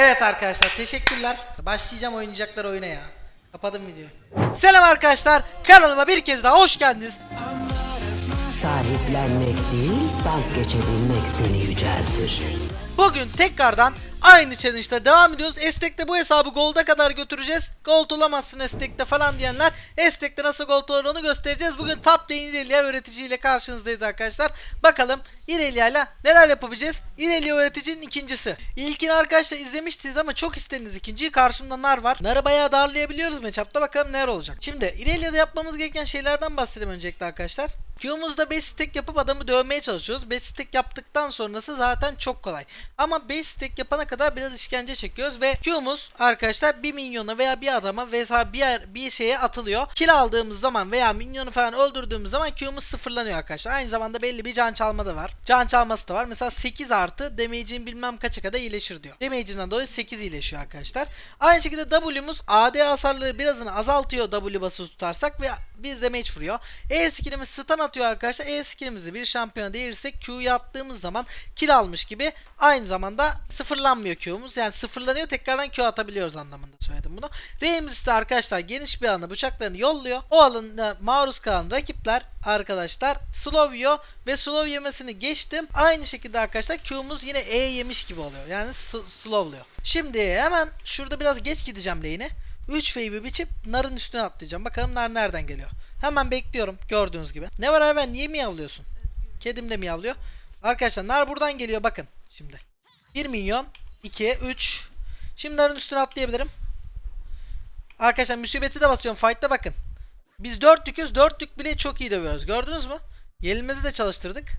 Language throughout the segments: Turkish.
Evet arkadaşlar teşekkürler. Başlayacağım oynayacaklar oyuna ya. Kapadım videoyu. Selam arkadaşlar. Kanalıma bir kez daha hoş geldiniz. Sahiplenmek değil, vazgeçebilmek seni yüceltir. Bugün tekrardan aynı challenge'da devam ediyoruz. Estek'te bu hesabı Gold'a kadar götüreceğiz. Gold olamazsın Estek'te falan diyenler Estek'te nasıl Gold olur onu göstereceğiz. Bugün Top Lane İrelia öğreticiyle karşınızdayız arkadaşlar. Bakalım İrelia ile neler yapabileceğiz? İrelia öğreticinin ikincisi. İlkini arkadaşlar izlemiştiniz ama çok istediniz ikinciyi. Karşımda Nar var. Nar'ı bayağı darlayabiliyoruz matchup'ta. Bakalım neler olacak. Şimdi İrelia'da yapmamız gereken şeylerden bahsedeyim öncelikle arkadaşlar. Q'muzda 5 stack yapıp adamı dövmeye çalışıyoruz. 5 stack yaptıktan sonrası zaten çok kolay. Ama 5 stack yapana kadar biraz işkence çekiyoruz ve Q'muz arkadaşlar bir minyona veya bir adama veya bir, yer- bir şeye atılıyor. Kill aldığımız zaman veya minyonu falan öldürdüğümüz zaman Q'muz sıfırlanıyor arkadaşlar. Aynı zamanda belli bir can çalma da var. Can çalması da var. Mesela 8 artı damage'in bilmem kaça kadar iyileşir diyor. Damage'inden dolayı 8 iyileşiyor arkadaşlar. Aynı şekilde W'muz AD hasarları birazını azaltıyor W basılı tutarsak ve bir damage vuruyor. E skillimiz stun atıyor arkadaşlar. E skillimizi bir şampiyona değirirsek Q'yu attığımız zaman kill almış gibi aynı zamanda sıfırlanmıyor Q'muz. Yani sıfırlanıyor tekrardan Q atabiliyoruz anlamında söyledim bunu. R'miz ise arkadaşlar geniş bir alana bıçaklarını yolluyor. O alana maruz kalan rakipler arkadaşlar slow yiyor ve slow yemesini geçtim. Aynı şekilde arkadaşlar Q'muz yine E yemiş gibi oluyor. Yani slowluyor. Şimdi hemen şurada biraz geç gideceğim lane'e. 3 wave'i biçip narın üstüne atlayacağım. Bakalım nar nereden geliyor. Hemen bekliyorum gördüğünüz gibi. Ne var Erven niye miyavlıyorsun? Kedim de miyavlıyor. Arkadaşlar nar buradan geliyor bakın şimdi. 1 milyon 2 3 Şimdi narın üstüne atlayabilirim. Arkadaşlar musibeti de basıyorum fight'ta bakın. Biz 4'lüküz 4'lük bile çok iyi dövüyoruz. Gördünüz mü? Yenilmezi de çalıştırdık.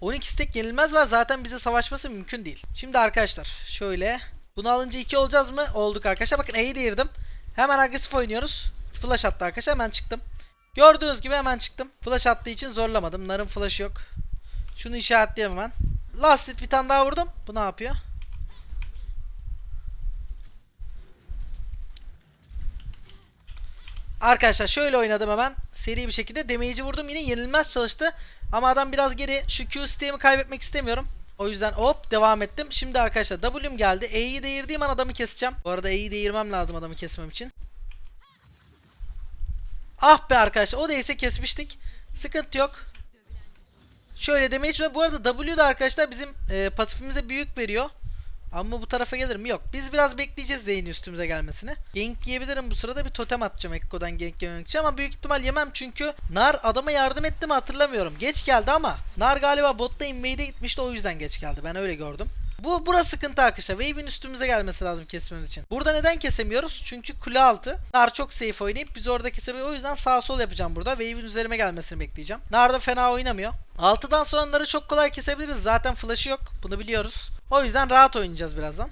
12 stack yenilmez var zaten bize savaşması mümkün değil. Şimdi arkadaşlar şöyle. Bunu alınca 2 olacağız mı? Olduk arkadaşlar. Bakın E'yi değirdim. Hemen agresif oynuyoruz. Flash attı arkadaşlar hemen çıktım. Gördüğünüz gibi hemen çıktım. Flash attığı için zorlamadım. Narın flash'ı yok. Şunu işaretleyeyim hemen. Last hit bir tane daha vurdum. Bu ne yapıyor? Arkadaşlar şöyle oynadım hemen. Seri bir şekilde damage'i vurdum. Yine yenilmez çalıştı. Ama adam biraz geri. Şu Q sistemi kaybetmek istemiyorum. O yüzden hop devam ettim. Şimdi arkadaşlar W'm geldi. E'yi değirdiğim an adamı keseceğim. Bu arada E'yi değirmem lazım adamı kesmem için. Ah be arkadaşlar. O değilse kesmiştik. Sıkıntı yok. Şöyle damage ve bu arada W da arkadaşlar bizim e, pasifimize büyük veriyor. Ama bu tarafa gelir mi? Yok. Biz biraz bekleyeceğiz Zeyn'in üstümüze gelmesini. Gank yiyebilirim bu sırada. Bir totem atacağım Ekko'dan gank yememek için. Ama büyük ihtimal yemem çünkü Nar adama yardım etti mi hatırlamıyorum. Geç geldi ama Nar galiba botta invade'e gitmişti o yüzden geç geldi. Ben öyle gördüm. Bu burası sıkıntı arkadaşlar. Wave'in üstümüze gelmesi lazım kesmemiz için. Burada neden kesemiyoruz? Çünkü kule altı. Nar çok safe oynayıp biz orada kesebiliyoruz. O yüzden sağ sol yapacağım burada. Wave'in üzerime gelmesini bekleyeceğim. Nar da fena oynamıyor. 6'dan sonra çok kolay kesebiliriz. Zaten flash'ı yok. Bunu biliyoruz. O yüzden rahat oynayacağız birazdan.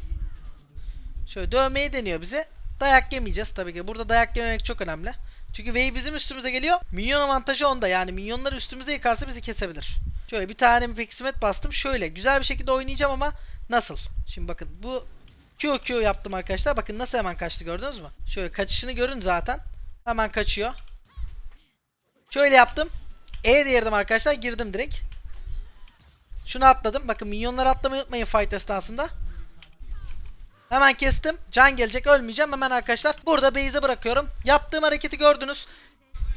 Şöyle dövmeyi deniyor bize. Dayak yemeyeceğiz tabii ki. Burada dayak yememek çok önemli. Çünkü Wave bizim üstümüze geliyor. Minyon avantajı onda. Yani minyonları üstümüze yıkarsa bizi kesebilir. Şöyle bir tane bir peksimet bastım. Şöyle güzel bir şekilde oynayacağım ama nasıl? Şimdi bakın bu Q Q yaptım arkadaşlar. Bakın nasıl hemen kaçtı gördünüz mü? Şöyle kaçışını görün zaten. Hemen kaçıyor. Şöyle yaptım. E değirdim arkadaşlar. Girdim direkt. Şunu atladım. Bakın minyonları atlamayı unutmayın fight esnasında. Hemen kestim. Can gelecek ölmeyeceğim. Hemen arkadaşlar burada base'e bırakıyorum. Yaptığım hareketi gördünüz.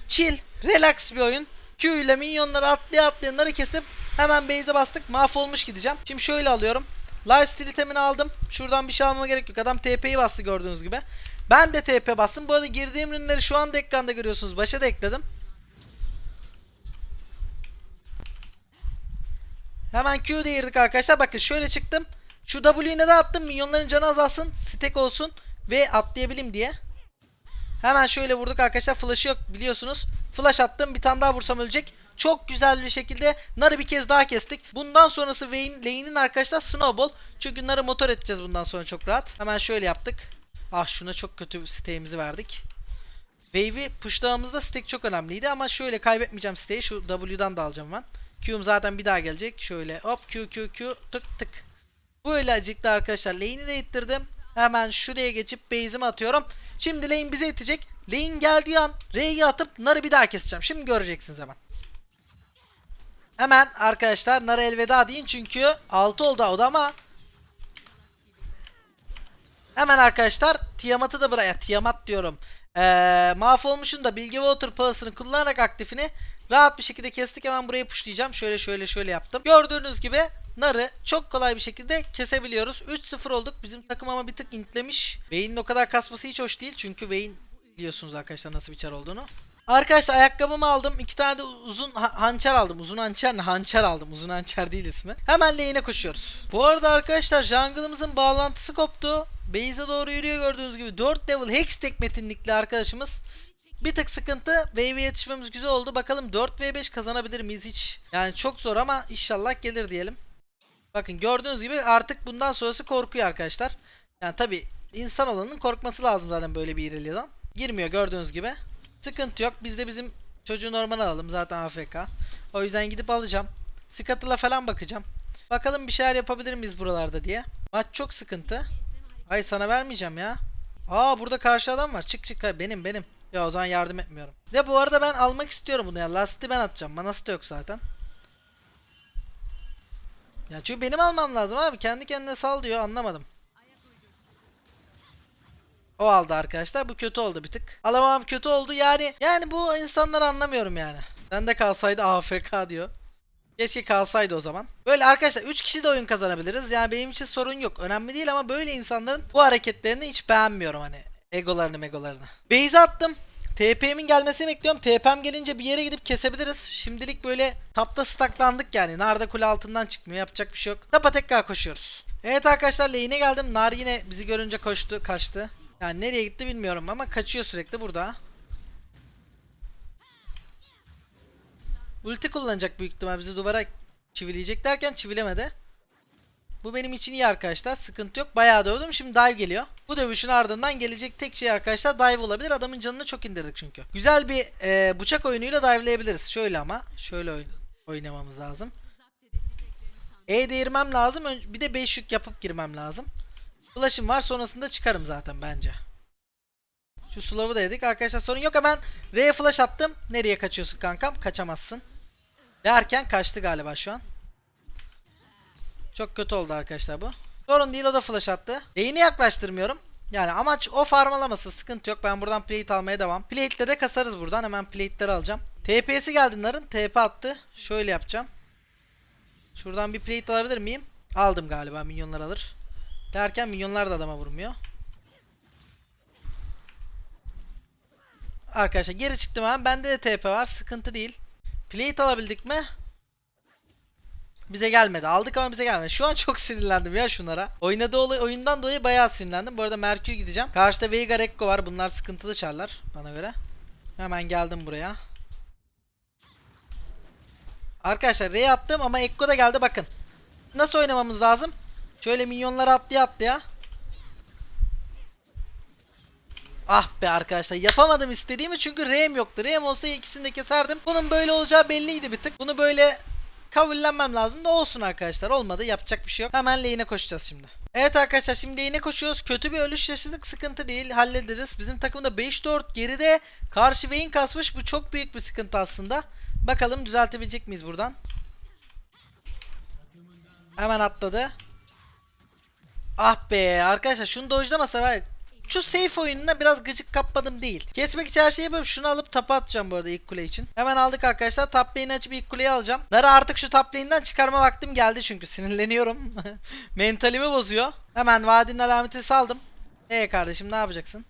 Chill, relax bir oyun. Q ile minyonları atlaya atlayanları kesip hemen base'e bastık. Mahvolmuş gideceğim. Şimdi şöyle alıyorum. Lifesteal itemini aldım. Şuradan bir şey almama gerek yok. Adam TP'yi bastı gördüğünüz gibi. Ben de TP bastım. Bu arada girdiğim ürünleri şu anda ekranda görüyorsunuz. Başa da ekledim. Hemen Q değirdik arkadaşlar. Bakın şöyle çıktım. Şu W'yi neden attım? Minyonların canı azalsın. Stack olsun. Ve atlayabileyim diye. Hemen şöyle vurduk arkadaşlar. Flash'ı yok biliyorsunuz. Flash attım. Bir tane daha vursam ölecek. Çok güzel bir şekilde Nar'ı bir kez daha kestik. Bundan sonrası lane'in arkadaşlar Snowball. Çünkü Nar'ı motor edeceğiz bundan sonra çok rahat. Hemen şöyle yaptık. Ah şuna çok kötü stack'imizi verdik. Wave'i pushlamamızda stack çok önemliydi ama şöyle kaybetmeyeceğim stack'i. Şu W'dan da alacağım ben. Q'm zaten bir daha gelecek. Şöyle hop Q Q Q tık tık. Böyle acıklı arkadaşlar. Lane'i de ittirdim. Hemen şuraya geçip base'imi atıyorum. Şimdi lane bize itecek. Lane geldiği an R'yi atıp Nar'ı bir daha keseceğim. Şimdi göreceksiniz hemen. Hemen arkadaşlar Nar'a elveda deyin çünkü 6 oldu o da ama Hemen arkadaşlar Tiamat'ı da buraya Tiamat diyorum. Ee, mahvolmuşun da Bilge Water Plus'ını kullanarak aktifini rahat bir şekilde kestik. Hemen buraya pushlayacağım. Şöyle şöyle şöyle yaptım. Gördüğünüz gibi Nar'ı çok kolay bir şekilde kesebiliyoruz. 3-0 olduk. Bizim takım ama bir tık intlemiş. Vayne'in o kadar kasması hiç hoş değil. Çünkü Vayne biliyorsunuz arkadaşlar nasıl bir çar olduğunu. Arkadaşlar ayakkabımı aldım. iki tane de uzun ha- hançer aldım. Uzun hançer ne? Hançer aldım. Uzun hançer değil ismi. Hemen lane'e koşuyoruz. Bu arada arkadaşlar jungle'ımızın bağlantısı koptu. Base'e doğru yürüyor gördüğünüz gibi. 4 level Hextech metinlikli arkadaşımız. Bir tık sıkıntı. Wave'e yetişmemiz güzel oldu. Bakalım 4v5 kazanabilir miyiz hiç? Yani çok zor ama inşallah gelir diyelim. Bakın gördüğünüz gibi artık bundan sonrası korkuyor arkadaşlar. Yani tabi insan olanın korkması lazım zaten böyle bir irelia'dan. Girmiyor gördüğünüz gibi. Sıkıntı yok. Biz de bizim çocuğu normal alalım. Zaten AFK. O yüzden gidip alacağım. Scuttle'a falan bakacağım. Bakalım bir şeyler yapabilir miyiz buralarda diye. Maç çok sıkıntı. Ay sana vermeyeceğim ya. Aa burada karşı adam var. Çık çık. Benim benim. Ya o zaman yardım etmiyorum. Ya bu arada ben almak istiyorum bunu ya. Last'ı ben atacağım. Manası da yok zaten. Ya çünkü benim almam lazım abi. Kendi kendine sal diyor. Anlamadım. O aldı arkadaşlar. Bu kötü oldu bir tık. Alamam kötü oldu. Yani yani bu insanları anlamıyorum yani. Ben de kalsaydı AFK diyor. Keşke kalsaydı o zaman. Böyle arkadaşlar 3 kişi de oyun kazanabiliriz. Yani benim için sorun yok. Önemli değil ama böyle insanların bu hareketlerini hiç beğenmiyorum hani. Egolarını megolarını. Base attım. TP'min gelmesini bekliyorum. TP'm gelince bir yere gidip kesebiliriz. Şimdilik böyle tapta staklandık yani. Narda kule altından çıkmıyor. Yapacak bir şey yok. Tapa tekrar koşuyoruz. Evet arkadaşlar lane'e geldim. Nar yine bizi görünce koştu, kaçtı. Yani nereye gitti bilmiyorum ama kaçıyor sürekli burada. Ulti kullanacak büyük ihtimal bizi duvara çivileyecek derken çivilemedi. Bu benim için iyi arkadaşlar. Sıkıntı yok. Bayağı dövdüm. Şimdi dive geliyor. Bu dövüşün ardından gelecek tek şey arkadaşlar dive olabilir. Adamın canını çok indirdik çünkü. Güzel bir e, bıçak oyunuyla dive'layabiliriz. Şöyle ama. Şöyle oyn- oynamamız lazım. E değirmem lazım. Bir de 5 yük yapıp girmem lazım. Flash'ım var. Sonrasında çıkarım zaten bence. Şu slow'u da yedik. Arkadaşlar sorun yok. Hemen R'ye flash attım. Nereye kaçıyorsun kankam? Kaçamazsın. Derken kaçtı galiba şu an. Çok kötü oldu arkadaşlar bu. Sorun değil o da flash attı. Lane'i yaklaştırmıyorum. Yani amaç o farmalaması sıkıntı yok. Ben buradan plate almaya devam. Plate'le de kasarız buradan. Hemen plate'leri alacağım. TP'si geldi Nar'ın. TP attı. Şöyle yapacağım. Şuradan bir plate alabilir miyim? Aldım galiba. Minyonlar alır. Derken minyonlar da adama vurmuyor. Arkadaşlar geri çıktım hemen. Bende de TP var. Sıkıntı değil. Plate alabildik mi? Bize gelmedi. Aldık ama bize gelmedi. Şu an çok sinirlendim ya şunlara. Oynadığı olay oyundan dolayı bayağı sinirlendim. Bu arada Merkür gideceğim. Karşıda Veigar Ekko var. Bunlar sıkıntılı çarlar bana göre. Hemen geldim buraya. Arkadaşlar R'ye attım ama Ekko da geldi bakın. Nasıl oynamamız lazım? Şöyle minyonları atlaya atlaya. Ah be arkadaşlar yapamadım istediğimi çünkü R'm yoktu. R'm olsa ikisini de keserdim. Bunun böyle olacağı belliydi bir tık. Bunu böyle kabullenmem lazım da olsun arkadaşlar. Olmadı yapacak bir şey yok. Hemen lane'e koşacağız şimdi. Evet arkadaşlar şimdi lane'e koşuyoruz. Kötü bir ölüş yaşadık. Sıkıntı değil. Hallederiz. Bizim takımda 5-4 geride karşı Vayne kasmış. Bu çok büyük bir sıkıntı aslında. Bakalım düzeltebilecek miyiz buradan? Hemen atladı. Ah be arkadaşlar şunu dojlamasa var. Şu safe oyununa biraz gıcık kapmadım değil. Kesmek için her şeyi yapıyorum. Şunu alıp tapa atacağım bu arada ilk kule için. Hemen aldık arkadaşlar. Top açıp ilk kuleyi alacağım. Nara artık şu top çıkarma vaktim geldi çünkü sinirleniyorum. Mentalimi bozuyor. Hemen vadinin alameti saldım. Ee kardeşim ne yapacaksın?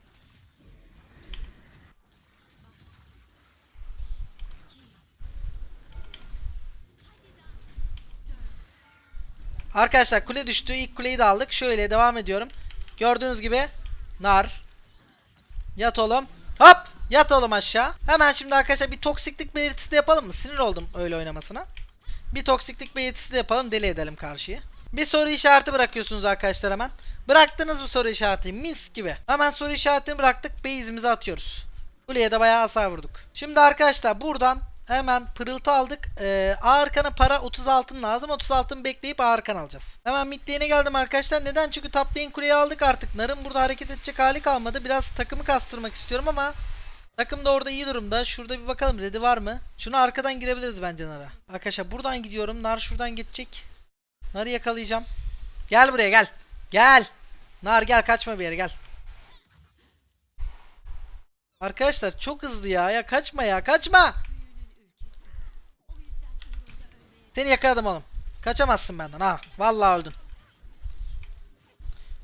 Arkadaşlar kule düştü. İlk kuleyi de aldık. Şöyle devam ediyorum. Gördüğünüz gibi nar. Yat oğlum. Hop! Yat oğlum aşağı. Hemen şimdi arkadaşlar bir toksiklik belirtisi de yapalım mı? Sinir oldum öyle oynamasına. Bir toksiklik belirtisi de yapalım. Deli edelim karşıyı. Bir soru işareti bırakıyorsunuz arkadaşlar hemen. Bıraktınız mı soru işareti? Mis gibi. Hemen soru işaretini bıraktık. Base'imizi atıyoruz. Kuleye de bayağı hasar vurduk. Şimdi arkadaşlar buradan hemen pırıltı aldık. Ee, arkana para 30 altın lazım. 30 altın bekleyip A arkan alacağız. Hemen mid lane'e geldim arkadaşlar. Neden? Çünkü top lane aldık artık. Narın burada hareket edecek hali kalmadı. Biraz takımı kastırmak istiyorum ama takım da orada iyi durumda. Şurada bir bakalım dedi var mı? Şunu arkadan girebiliriz bence Nar'a. Arkadaşlar buradan gidiyorum. Nar şuradan geçecek. Nar'ı yakalayacağım. Gel buraya gel. Gel. Nar gel kaçma bir yere gel. Arkadaşlar çok hızlı ya. Ya kaçma ya. Kaçma. Seni yakaladım oğlum. Kaçamazsın benden ha. Vallahi öldün.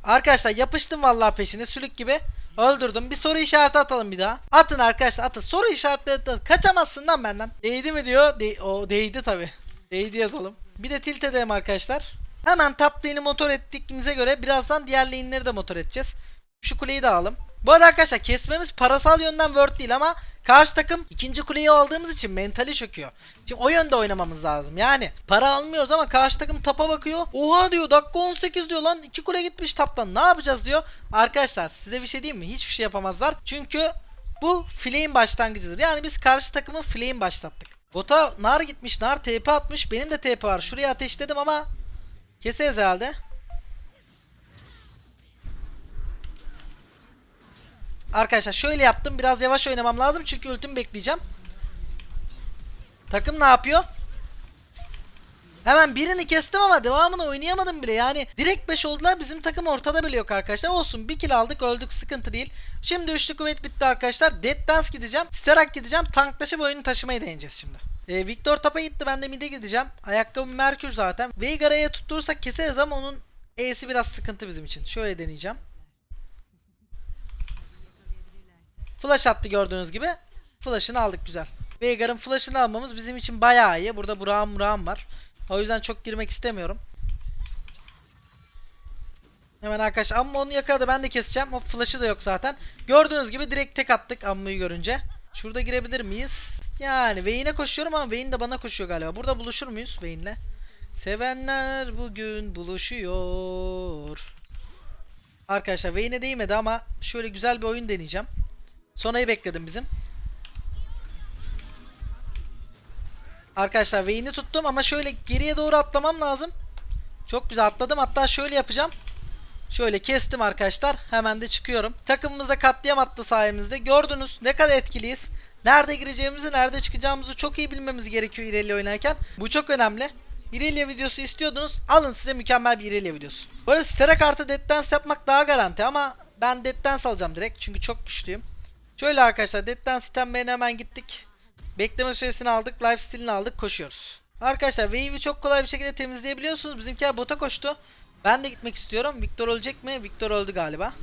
Arkadaşlar yapıştım vallahi peşine sülük gibi. Öldürdüm. Bir soru işareti atalım bir daha. Atın arkadaşlar atın. Soru işaretleri atın. Kaçamazsın lan benden. Değdi mi diyor. De o değdi tabi. Değdi yazalım. Bir de tilt edelim arkadaşlar. Hemen top motor ettiğimize göre birazdan diğer lane'leri de motor edeceğiz. Şu kuleyi de alalım. Bu arada arkadaşlar kesmemiz parasal yönden word değil ama karşı takım ikinci kuleyi aldığımız için mentali çöküyor. Şimdi o yönde oynamamız lazım. Yani para almıyoruz ama karşı takım tapa bakıyor. Oha diyor dakika 18 diyor lan. iki kule gitmiş taptan ne yapacağız diyor. Arkadaşlar size bir şey diyeyim mi? Hiçbir şey yapamazlar. Çünkü bu fileğin başlangıcıdır. Yani biz karşı takımın fileğin başlattık. Bota nar gitmiş. Nar TP atmış. Benim de TP var. Şuraya ateşledim ama keseriz herhalde. Arkadaşlar şöyle yaptım. Biraz yavaş oynamam lazım çünkü ultimi bekleyeceğim. Takım ne yapıyor? Hemen birini kestim ama devamını oynayamadım bile. Yani direkt 5 oldular. Bizim takım ortada bile yok arkadaşlar. Olsun bir kill aldık öldük sıkıntı değil. Şimdi üçlü kuvvet bitti arkadaşlar. Dead Dance gideceğim. Sterak gideceğim. Tanklaşıp oyunu taşımayı deneyeceğiz şimdi. Ee, Victor tapa gitti. Ben de mid'e gideceğim. Ayakkabım Merkür zaten. Veigara'ya tutturursak keseriz ama onun E'si biraz sıkıntı bizim için. Şöyle deneyeceğim. Flash attı gördüğünüz gibi. Flash'ını aldık güzel. Veigar'ın flash'ını almamız bizim için bayağı iyi. Burada Burak'ım Burak'ım var. O yüzden çok girmek istemiyorum. Hemen arkadaşlar Amma onu yakaladı ben de keseceğim. O flash'ı da yok zaten. Gördüğünüz gibi direkt tek attık Ammu'yu görünce. Şurada girebilir miyiz? Yani Vayne'e koşuyorum ama Vayne de bana koşuyor galiba. Burada buluşur muyuz Vayne'le? Sevenler bugün buluşuyor. Arkadaşlar Vayne'e değmedi ama şöyle güzel bir oyun deneyeceğim. Sonayı bekledim bizim. Arkadaşlar Vayne'i tuttum ama şöyle geriye doğru atlamam lazım. Çok güzel atladım. Hatta şöyle yapacağım. Şöyle kestim arkadaşlar. Hemen de çıkıyorum. Takımımızda katliam attı sayemizde. Gördünüz ne kadar etkiliyiz. Nerede gireceğimizi, nerede çıkacağımızı çok iyi bilmemiz gerekiyor Irelia oynarken. Bu çok önemli. Irelia videosu istiyordunuz. Alın size mükemmel bir Irelia videosu. Arada Stera kartı Dead Dance yapmak daha garanti ama ben Dead Dance alacağım direkt. Çünkü çok güçlüyüm. Şöyle arkadaşlar Dead Dance sistemlerine hemen gittik. Bekleme süresini aldık. Life steal'ini aldık. Koşuyoruz. Arkadaşlar wave'i çok kolay bir şekilde temizleyebiliyorsunuz. Bizimkiler bota koştu. Ben de gitmek istiyorum. Victor ölecek mi? Victor öldü galiba.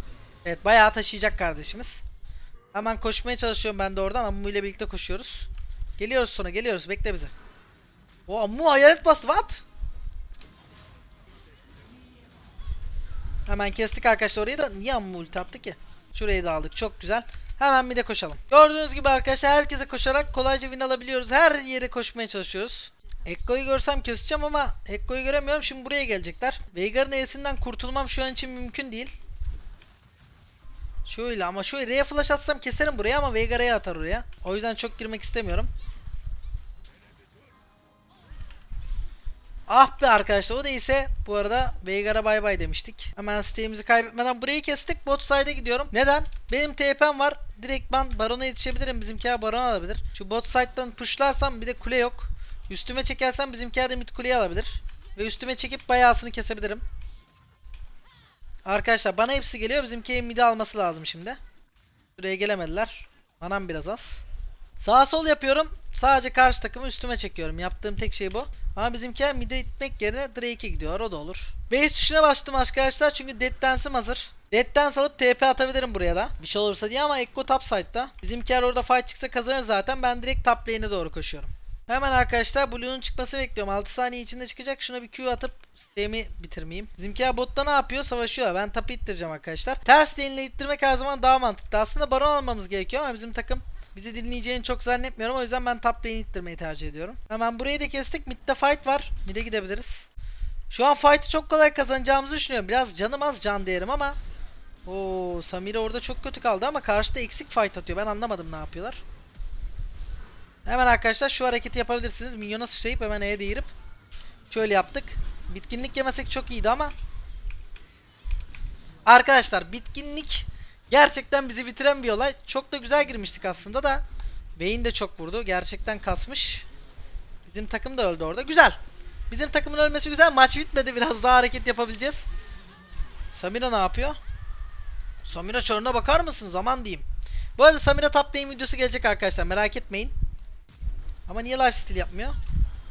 Evet bayağı taşıyacak kardeşimiz. Hemen koşmaya çalışıyorum ben de oradan. Ammu ile birlikte koşuyoruz. Geliyoruz sonra geliyoruz. Bekle bizi. O Ammu hayalet bastı. What? Hemen kestik arkadaşlar orayı da. Niye Ammu ulti attı ki? Şurayı da aldık. Çok güzel. Hemen bir de koşalım. Gördüğünüz gibi arkadaşlar herkese koşarak kolayca win alabiliyoruz. Her yere koşmaya çalışıyoruz. Ekko'yu görsem keseceğim ama Ekko'yu göremiyorum. Şimdi buraya gelecekler. Veigar'ın E'sinden kurtulmam şu an için mümkün değil. Şöyle ama şöyle R'ye flash atsam keserim buraya ama Veigar R'ye atar oraya. O yüzden çok girmek istemiyorum. Ah be arkadaşlar o değilse bu arada Veigar'a bay bay demiştik. Hemen siteğimizi kaybetmeden burayı kestik. Bot side'e gidiyorum. Neden? Benim TP'm var. Direkt ben Baron'a yetişebilirim. Bizimkiler Baron alabilir. Şu bot side'dan pushlarsam bir de kule yok. Üstüme çekersem bizimkiler de mid kuleyi alabilir. Ve üstüme çekip bayağısını kesebilirim. Arkadaşlar bana hepsi geliyor. Bizimkiye mid'i alması lazım şimdi. Buraya gelemediler. Manam biraz az. Sağ sol yapıyorum. Sadece karşı takımı üstüme çekiyorum. Yaptığım tek şey bu. Ama bizimkiler mid'e gitmek yerine Drake'e gidiyor. O da olur. Base tuşuna bastım arkadaşlar. Çünkü Dead Dance'ım hazır. Dead Dance alıp TP atabilirim buraya da. Bir şey olursa diye ama Ekko top side'da. Bizimkiler orada fight çıksa kazanır zaten. Ben direkt top lane'e doğru koşuyorum. Hemen arkadaşlar Blue'nun çıkması bekliyorum. 6 saniye içinde çıkacak. Şuna bir Q atıp sistemi bitirmeyeyim. Bizimkiler botta ne yapıyor? Savaşıyor. Ben tapı ittireceğim arkadaşlar. Ters lane'le ittirmek her zaman daha mantıklı. Aslında baron almamız gerekiyor ama bizim takım bizi dinleyeceğini çok zannetmiyorum. O yüzden ben top lane'i ittirmeyi tercih ediyorum. Hemen burayı da kestik. Mid'de fight var. Mid'e gidebiliriz. Şu an fight'ı çok kolay kazanacağımızı düşünüyorum. Biraz canım az can değerim ama Oo, Samira orada çok kötü kaldı ama karşıda eksik fight atıyor. Ben anlamadım ne yapıyorlar. Hemen arkadaşlar şu hareketi yapabilirsiniz. Minyona sıçrayıp hemen E'ye değirip şöyle yaptık. Bitkinlik yemesek çok iyiydi ama Arkadaşlar bitkinlik gerçekten bizi bitiren bir olay. Çok da güzel girmiştik aslında da Vayne de çok vurdu. Gerçekten kasmış. Bizim takım da öldü orada. Güzel. Bizim takımın ölmesi güzel. Maç bitmedi. Biraz daha hareket yapabileceğiz. Samira ne yapıyor? Samira çarına bakar mısınız? Aman diyeyim. Bu arada Samira top lane videosu gelecek arkadaşlar. Merak etmeyin. Ama niye lifesteal yapmıyor?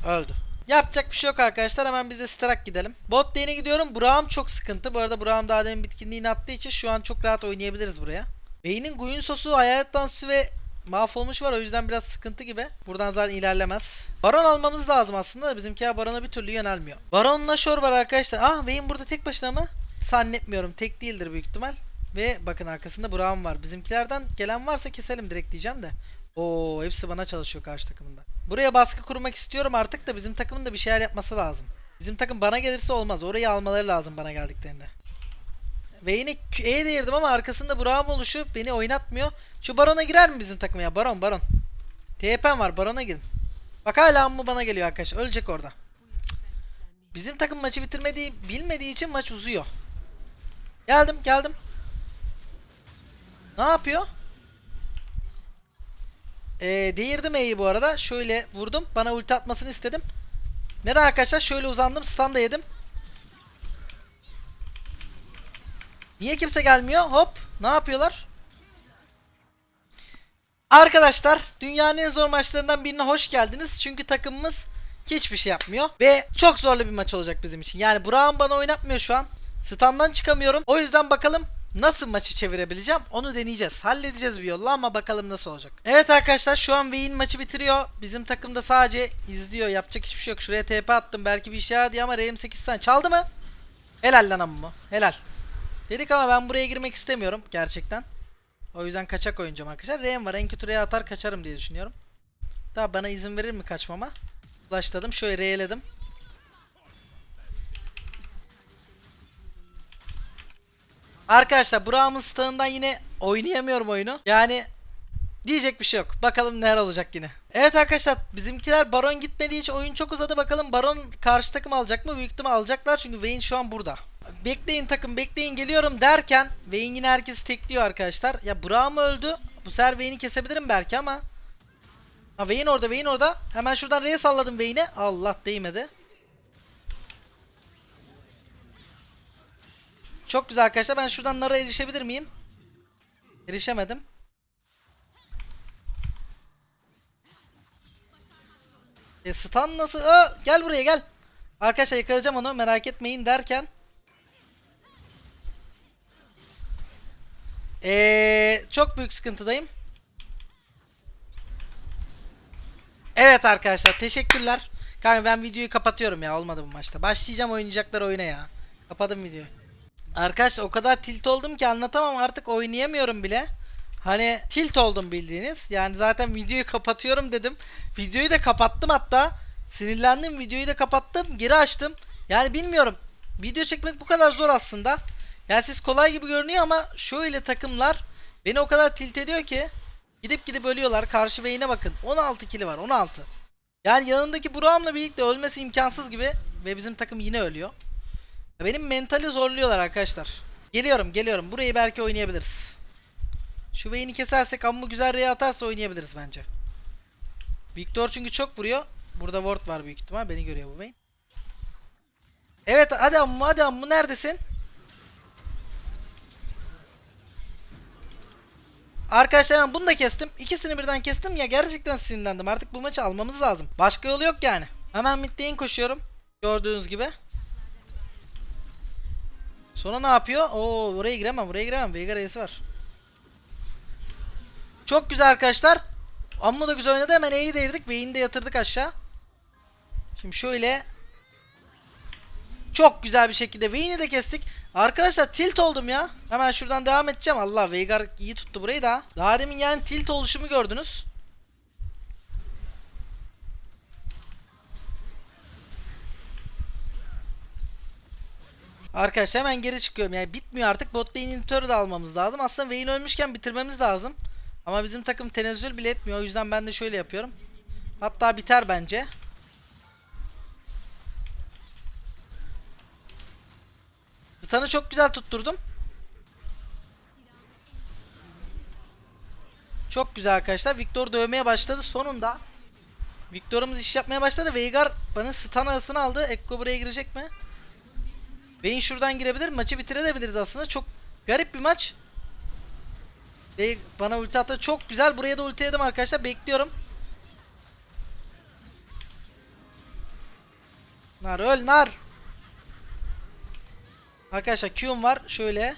Öldü. Yapacak bir şey yok arkadaşlar. Hemen biz de Starak gidelim. Bot lane'e gidiyorum. Burak'ım çok sıkıntı. Bu arada Burak'ım daha demin bitkinliğini attığı için şu an çok rahat oynayabiliriz buraya. Beynin Guinsos'u, hayalet dansı ve mahvolmuş var. O yüzden biraz sıkıntı gibi. Buradan zaten ilerlemez. Baron almamız lazım aslında da bizimkiler Baron'a bir türlü yönelmiyor. Baron'la Shore var arkadaşlar. Ah Vayne burada tek başına mı? Zannetmiyorum. Tek değildir büyük ihtimal. Ve bakın arkasında Braum var. Bizimkilerden gelen varsa keselim direkt diyeceğim de. Oo hepsi bana çalışıyor karşı takımında. Buraya baskı kurmak istiyorum artık da bizim takımın da bir şeyler yapması lazım. Bizim takım bana gelirse olmaz. Orayı almaları lazım bana geldiklerinde. Vayne'i E'ye değirdim ama arkasında Braum oluşu beni oynatmıyor. Şu Baron'a girer mi bizim takım ya? Baron Baron. TP'm var Baron'a girin. Bak hala mı bana geliyor arkadaş. Ölecek orada. Bizim takım maçı bitirmediği bilmediği için maç uzuyor. Geldim geldim. Ne yapıyor? Ee, değirdim E'yi bu arada. Şöyle vurdum. Bana ulti atmasını istedim. Nereye arkadaşlar? Şöyle uzandım. Stun da yedim. Niye kimse gelmiyor? Hop. Ne yapıyorlar? Arkadaşlar dünyanın en zor maçlarından birine hoş geldiniz. Çünkü takımımız hiçbir şey yapmıyor. Ve çok zorlu bir maç olacak bizim için. Yani Burak'ın bana oynatmıyor şu an. Stand'dan çıkamıyorum. O yüzden bakalım nasıl maçı çevirebileceğim onu deneyeceğiz. Halledeceğiz bir yolla ama bakalım nasıl olacak. Evet arkadaşlar şu an Vayne maçı bitiriyor. Bizim takım da sadece izliyor. Yapacak hiçbir şey yok. Şuraya TP attım. Belki bir işe yaradı ama RM8 tane çaldı mı? Helal lan amma. Helal. Dedik ama ben buraya girmek istemiyorum gerçekten. O yüzden kaçak oynayacağım arkadaşlar. RM var. En kötü R'ye atar kaçarım diye düşünüyorum. Daha bana izin verir mi kaçmama? Başladım. Şöyle R'ledim. Arkadaşlar Braum'un stağından yine oynayamıyorum oyunu. Yani diyecek bir şey yok. Bakalım neler olacak yine. Evet arkadaşlar bizimkiler Baron gitmediği için oyun çok uzadı. Bakalım Baron karşı takım alacak mı? Büyük ihtimal alacaklar çünkü Vayne şu an burada. Bekleyin takım bekleyin geliyorum derken Vayne yine herkesi tekliyor arkadaşlar. Ya Braum öldü. Bu sefer Vayne'i kesebilirim belki ama. Ha Vayne orada Vayne orada. Hemen şuradan R'ye salladım Vayne'e. Allah değmedi. Çok güzel arkadaşlar. Ben şuradan Nara erişebilir miyim? Erişemedim. E stun nasıl? Aa, gel buraya gel. Arkadaşlar yakalayacağım onu merak etmeyin derken. Eee çok büyük sıkıntıdayım. Evet arkadaşlar teşekkürler. Kanka ben videoyu kapatıyorum ya olmadı bu maçta. Başlayacağım oynayacaklar oyuna ya. Kapadım videoyu. Arkadaşlar o kadar tilt oldum ki anlatamam artık oynayamıyorum bile. Hani tilt oldum bildiğiniz. Yani zaten videoyu kapatıyorum dedim. Videoyu da kapattım hatta. Sinirlendim videoyu da kapattım. Geri açtım. Yani bilmiyorum. Video çekmek bu kadar zor aslında. Yani siz kolay gibi görünüyor ama şöyle takımlar beni o kadar tilt ediyor ki gidip gidip ölüyorlar. Karşı beyine bakın. 16 kili var. 16. Yani yanındaki Burak'ımla birlikte ölmesi imkansız gibi ve bizim takım yine ölüyor. Benim mentali zorluyorlar arkadaşlar. Geliyorum geliyorum. Burayı belki oynayabiliriz. Şu Vayne'i kesersek amma güzel R'ye atarsa oynayabiliriz bence. Victor çünkü çok vuruyor. Burada ward var büyük ihtimal. Beni görüyor bu Vayne. Evet hadi amma hadi amma neredesin? Arkadaşlar ben bunu da kestim. İkisini birden kestim ya gerçekten sinirlendim. Artık bu maçı almamız lazım. Başka yolu yok yani. Hemen mid lane koşuyorum. Gördüğünüz gibi. Sonra ne yapıyor? Oo oraya giremem, buraya giremem. Veigar Ace var. Çok güzel arkadaşlar. Amma da güzel oynadı. Hemen E'yi değirdik. Vayne'i de yatırdık aşağı. Şimdi şöyle. Çok güzel bir şekilde Vayne'i de kestik. Arkadaşlar tilt oldum ya. Hemen şuradan devam edeceğim. Allah Veigar iyi tuttu burayı da. Daha demin yani tilt oluşumu gördünüz. Arkadaşlar hemen geri çıkıyorum. Yani bitmiyor artık. Bot lane de almamız lazım. Aslında Vayne ölmüşken bitirmemiz lazım. Ama bizim takım tenezzül bile etmiyor. O yüzden ben de şöyle yapıyorum. Hatta biter bence. Stun'ı çok güzel tutturdum. Çok güzel arkadaşlar. Victor dövmeye başladı sonunda. Victor'umuz iş yapmaya başladı. Veigar bana stun arasını aldı. Ekko buraya girecek mi? Vayne şuradan girebilir. Maçı bitirebiliriz aslında. Çok garip bir maç. Ve bana ulti attı. Çok güzel. Buraya da ulti yedim arkadaşlar. Bekliyorum. Nar öl nar. Arkadaşlar Q'um var. Şöyle.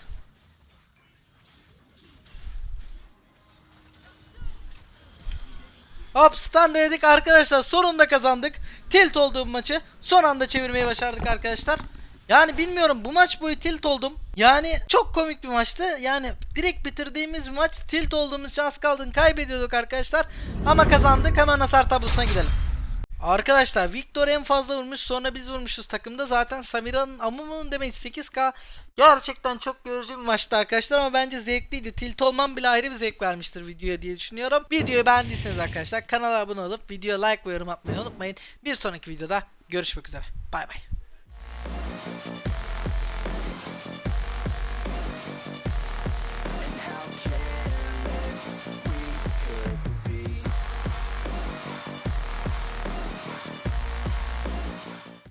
Hop stun dedik arkadaşlar. Sonunda kazandık. Tilt olduğum maçı son anda çevirmeyi başardık arkadaşlar. Yani bilmiyorum bu maç boyu tilt oldum. Yani çok komik bir maçtı. Yani direkt bitirdiğimiz maç tilt olduğumuz az kaldın kaybediyorduk arkadaşlar. Ama kazandık. Hemen hasar tablosuna gidelim. Arkadaşlar Victor en fazla vurmuş sonra biz vurmuşuz takımda. Zaten Samira'nın Amumu'nun demeyiz 8k. Gerçekten çok yorucu bir maçtı arkadaşlar ama bence zevkliydi. Tilt olmam bile ayrı bir zevk vermiştir videoya diye düşünüyorum. Videoyu beğendiyseniz arkadaşlar kanala abone olup videoya like ve yorum atmayı unutmayın. Bir sonraki videoda görüşmek üzere. Bay bay.